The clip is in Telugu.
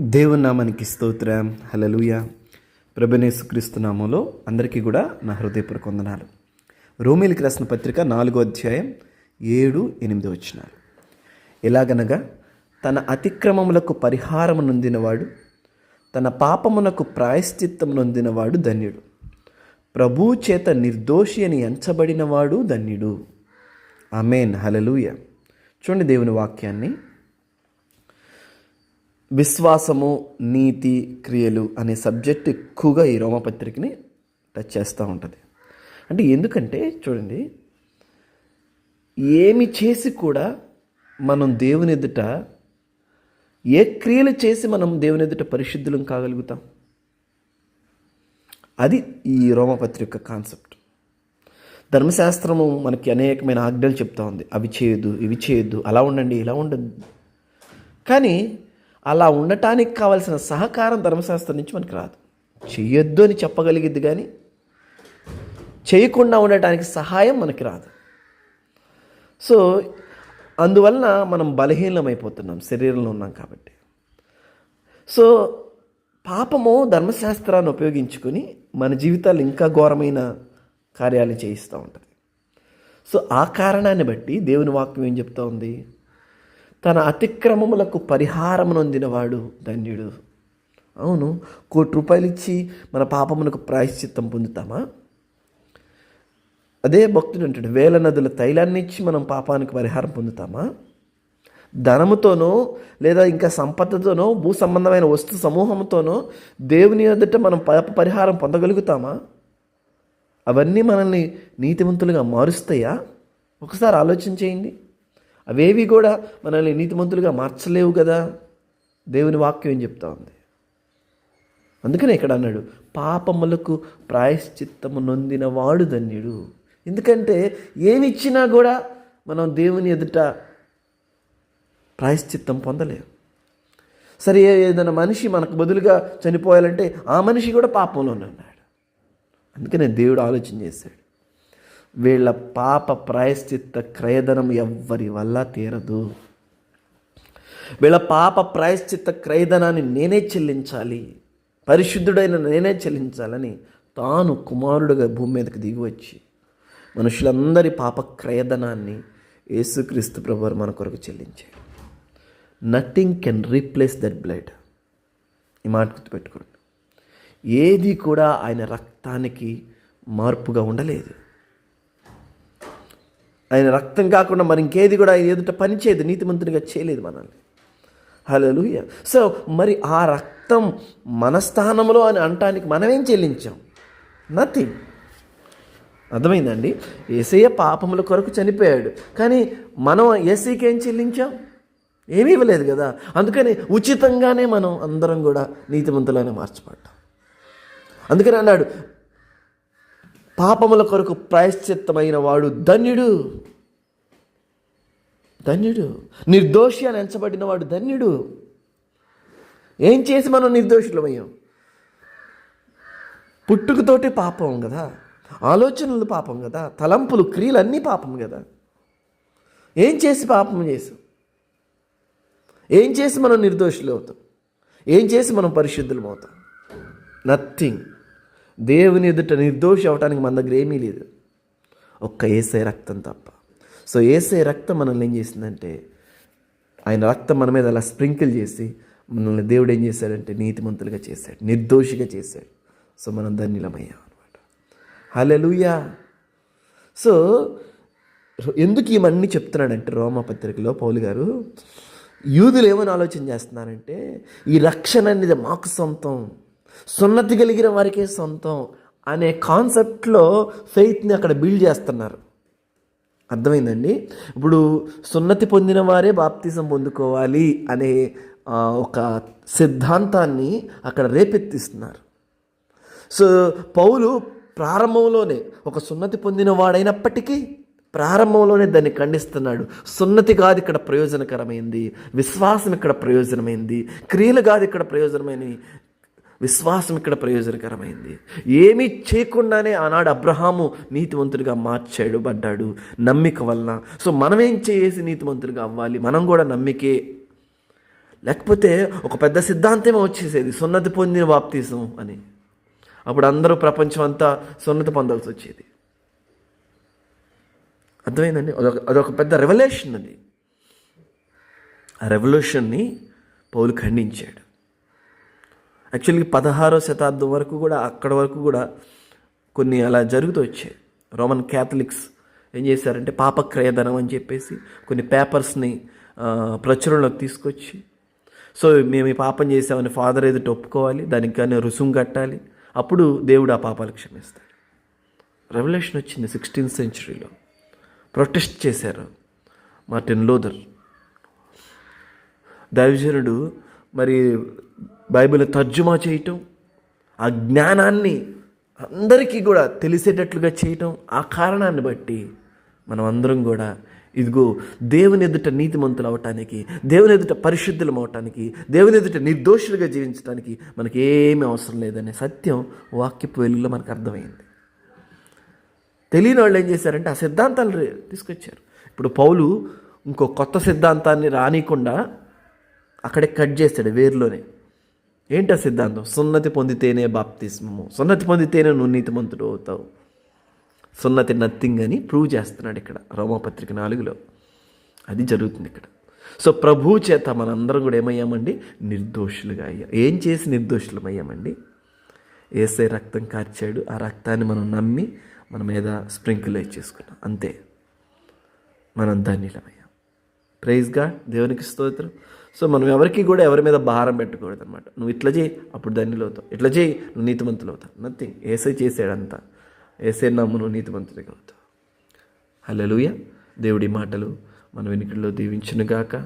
దేవుని నామానికి స్తోత్రం హలలుయ ప్రభనేసుక్రీస్తు నామంలో అందరికీ కూడా నా హృదయపూర్వక వందనాలు. రోమిలికి రాసిన పత్రిక నాలుగో అధ్యాయం ఏడు ఎనిమిది వచ్చినారు ఎలాగనగా తన అతిక్రమములకు పరిహారము నొందినవాడు తన పాపమునకు ప్రాయశ్చిత్తం నొందినవాడు ధన్యుడు. ప్రభువు చేత నిర్దోషి అని ఎంచబడినవాడు ధన్యుడు. అమేన్ హలలుయ చూడండి దేవుని వాక్యాన్ని. విశ్వాసము నీతి క్రియలు అనే సబ్జెక్ట్ ఎక్కువగా ఈ రోమపత్రికని టచ్ చేస్తూ ఉంటుంది. అంటే ఎందుకంటే చూడండి ఏమి చేసి కూడా మనం దేవుని ఎదుట ఏ క్రియలు చేసి మనం దేవుని ఎదుట పరిశుద్ధులం కాగలుగుతాం? అది ఈ రోమపత్రిక కాన్సెప్ట్. ధర్మశాస్త్రము మనకి అనేకమైన ఆజ్ఞలు చెప్తా ఉంది. అవి చేయదు ఇవి చేయొద్దు అలా ఉండండి ఇలా ఉండద్దు. కానీ అలా ఉండటానికి కావలసిన సహకారం ధర్మశాస్త్రం నుంచి మనకి రాదు. చెయ్యొద్దు అని చెప్పగలిగిద్ది కానీ చేయకుండా ఉండటానికి సహాయం మనకి రాదు. సో అందువలన మనం బలహీనమైపోతున్నాం శరీరంలో ఉన్నాం కాబట్టి. సో పాపము ధర్మశాస్త్రాన్ని ఉపయోగించుకొని మన జీవితాలు ఇంకా ఘోరమైన కార్యాలు చేయిస్తూ ఉంటుంది. సో ఆ కారణాన్ని బట్టి దేవుని వాక్యం ఏం చెప్తా ఉంది? తన అతిక్రమములకు పరిహారం నొందినవాడు ధన్యుడు. అవును కోటి రూపాయలు ఇచ్చి మన పాపమునకు ప్రాయశ్చిత్తం పొందుతామా? అదే భక్తుడు అంటాడు వేల నదుల తైలాన్ని ఇచ్చి మనం పాపానికి పరిహారం పొందుతామా? ధనముతోనో లేదా ఇంకా సంపదతోనో భూ సంబంధమైన వస్తు సమూహంతోనో దేవుని ఎదుట మనం పాప పరిహారం పొందగలుగుతామా? అవన్నీ మనల్ని నీతివంతులుగా మారుస్తాయా? ఒకసారి ఆలోచన చేయండి అవేవి కూడా మనల్ని నీతిమంతులుగా మార్చలేవు కదా? దేవుని వాక్యం ఏం చెప్తా ఉంది? అందుకనే ఇక్కడ అన్నాడు పాపములకు ప్రాయశ్చిత్తము నొందిన వాడు ధన్యుడు. ఎందుకంటే ఏమిచ్చినా కూడా మనం దేవుని ఎదుట ప్రాయశ్చిత్తం పొందలేము సరే ఏదైనా మనిషి మనకు బదులుగా చనిపోయాలంటే ఆ మనిషి కూడా పాపంలోనే ఉన్నాడు. అందుకనే దేవుడు ఆలోచన చేశాడు. వీళ్ళ పాప ప్రాయశ్చిత్త క్రయధనం ఎవ్వరి వల్ల తీరదు. వీళ్ళ పాప ప్రాయశ్చిత్త క్రయధనాన్ని నేనే చెల్లించాలి. పరిశుద్ధుడైన నేనే చెల్లించాలని తాను కుమారుడుగా భూమి మీదకి దిగి వచ్చి మనుషులందరి పాప క్రయధనాన్ని యేసుక్రీస్తు ప్రభు మన కొరకు చెల్లించాడు nothing can replace that blood ఈ మాట గుర్తుపెట్టుకోండి. ఏది కూడా ఆయన రక్తానికి మార్పుగా ఉండలేదు. ఆయన రక్తం కాకుండా మరి ఇంకేది కూడా ఆయన ఎదుట పనిచేయదు నీతిమంతునిగా చేయలేదు మనల్ని. హలో సో మరి ఆ రక్తం మన స్థానంలో అని అనటానికి మనమేం చెల్లించాం? నథింగ్ అర్థమైందండి? ఏసయ్య పాపముల కొరకు చనిపోయాడు. కానీ మనం ఏసీకి ఏం చెల్లించాం? ఏమీ ఇవ్వలేదు కదా. అందుకని ఉచితంగానే మనం అందరం కూడా నీతిమంతులనే మార్చబడ్డాం. అందుకని అన్నాడు పాపముల కొరకు ప్రాయశ్చిత్తమైన వాడు ధన్యుడు. ధన్యుడు. నిర్దోషి అని ఎంచబడిన వాడు ధన్యుడు. ఏం చేసి మనం నిర్దోషులమయ్యాం? పుట్టుకతోటి పాపం కదా. ఆలోచనలు పాపం కదా. తలంపులు క్రియలు అన్నీ పాపం కదా. ఏం చేసి పాపం చేసాం? ఏం చేసి మనం నిర్దోషులు అవుతాం? ఏం చేసి మనం పరిశుద్ధులం అవుతాం? నథింగ్ దేవుని ఎదుట నిర్దోషి అవటానికి మన దగ్గర ఏమీ లేదు. ఒక్క ఏసే రక్తం తప్ప. సో ఏసే రక్తం మనల్ని ఏం చేసిందంటే ఆయన రక్తం మన మీద అలా స్ప్రింకిల్ చేసి మనల్ని దేవుడు ఏం చేశాడంటే నీతిమంతులుగా చేశాడు నిర్దోషిగా చేశాడు. సో మనం ధన్యులమయ్యాం అనమాట హలెలుయా సో ఎందుకు ఇవన్నీ చెప్తున్నాడంటే రోమపత్రికలో పౌలు గారు యూదులు ఏమని ఆలోచన చేస్తున్నారంటే ఈ రక్షణ అనేది మాకు సొంతం. సున్నతి కలిగిన వారికే సొంతం అనే కాన్సెప్ట్లో ఫెయిత్ని అక్కడ బిల్డ్ చేస్తున్నారు. అర్థమైందండి? ఇప్పుడు సున్నతి పొందిన వారే బాప్తిజం పొందుకోవాలి అనే ఒక సిద్ధాంతాన్ని అక్కడ రేపెత్తిస్తున్నారు. సో పౌలు ప్రారంభంలోనే ఒక సున్నతి పొందిన వాడైనప్పటికీ ప్రారంభంలోనే దాన్ని ఖండిస్తున్నాడు. సున్నతి కాదు ఇక్కడ ప్రయోజనకరమైంది విశ్వాసం ఇక్కడ ప్రయోజనమైంది క్రియలు కాదు ఇక్కడ ప్రయోజనమైనవి. విశ్వాసం ఇక్కడ ప్రయోజనకరమైంది. ఏమీ చేయకుండానే ఆనాడు అబ్రహాము నీతివంతుడిగా మార్చాడు పడ్డాడు. నమ్మిక వలన. సో మనం ఏం చేసి నీతివంతుడిగా అవ్వాలి? మనం కూడా నమ్మికే. లేకపోతే ఒక పెద్ద సిద్ధాంతమే వచ్చేసేది. సున్నతి పొందిన బాప్తీసం అని. అప్పుడు అందరూ ప్రపంచం అంతా సున్నతి పొందాల్సి వచ్చేది. అర్థమైందండి? అదొక అదొక పెద్ద రెవల్యూషన్ అది ఆ రెవల్యూషన్ని పౌలు ఖండించాడు. యాక్చువల్లీ పదహారో శతాబ్దం వరకు కూడా అక్కడ వరకు కూడా కొన్ని అలా జరుగుతూ వచ్చాయి. రోమన్ క్యాథలిక్స్ ఏం చేశారంటే పాపక్రయధనం అని చెప్పేసి కొన్ని పేపర్స్ని ప్రచురణలోకి తీసుకొచ్చి సో మేము ఈ పాపం చేసామని ఫాదర్ ఏదో ఒప్పుకోవాలి దానికి కానీ రుసుము కట్టాలి. అప్పుడు దేవుడు ఆ పాపాలు క్షమిస్తాడు. రెవల్యూషన్ వచ్చింది సిక్స్టీన్త్ సెంచురీలో. ప్రొటెస్ట్ చేశారు మార్టిన్ లోదర్ దైవజనుడు మరి బైబిల్ తర్జుమా చేయటం ఆ జ్ఞానాన్ని అందరికీ కూడా తెలిసేటట్లుగా చేయటం ఆ కారణాన్ని బట్టి మనం అందరం కూడా ఇదిగో దేవుని ఎదుట నీతిమంతులు అవటానికి దేవుని ఎదుట పరిశుద్ధులం అవటానికి దేవుని ఎదుట నిర్దోషులుగా జీవించడానికి మనకి ఏమీ అవసరం లేదనే సత్యం వాక్యపు వెలుగులో మనకు అర్థమైంది. తెలియని వాళ్ళు ఏం చేశారంటే ఆ సిద్ధాంతాలు రే- తీసుకొచ్చారు. ఇప్పుడు పౌలు ఇంకో కొత్త సిద్ధాంతాన్ని రానియకుండా అక్కడే కట్ చేస్తాడు వేరులోనే. ఏంటో సిద్ధాంతం? సున్నతి పొందితేనే బాప్తిస్మము. సున్నతి పొందితేనే నువ్వు నీతిమంతుడు అవుతావు. సున్నతి నథింగ్ అని ప్రూవ్ చేస్తున్నాడు ఇక్కడ రోమపత్రిక నాలుగులో. అది జరుగుతుంది ఇక్కడ. సో ప్రభు చేత మనందరం కూడా ఏమయ్యామండి? నిర్దోషులుగా అయ్యాం. ఏం చేసి నిర్దోషులం అయ్యామండి ఏసై రక్తం కార్చాడు. ఆ రక్తాన్ని మనం నమ్మి మన మీద స్ప్రింకిల్ చేసుకున్నాం. అంతే. మనం ధన్యులమయ్యాం. ప్రైజ్గా దేవునికి స్తోత్రం. సో మనం ఎవరికి కూడా ఎవరి మీద భారం పెట్టకూడదు అనమాట నువ్వు ఇట్లా చేయి అప్పుడు ధన్యులు అవుతావు. ఇట్లా చేయి నువ్వు నీతిమంతులు అవుతావు. నథింగ్ ఏసై చేసాడంతా ఏసై నమ్ము నువ్వు నీతిమంతుడిగా అవుతావు. హలో దేవుడి మాటలు మన వెనుకల్లో దీవించునుగాక.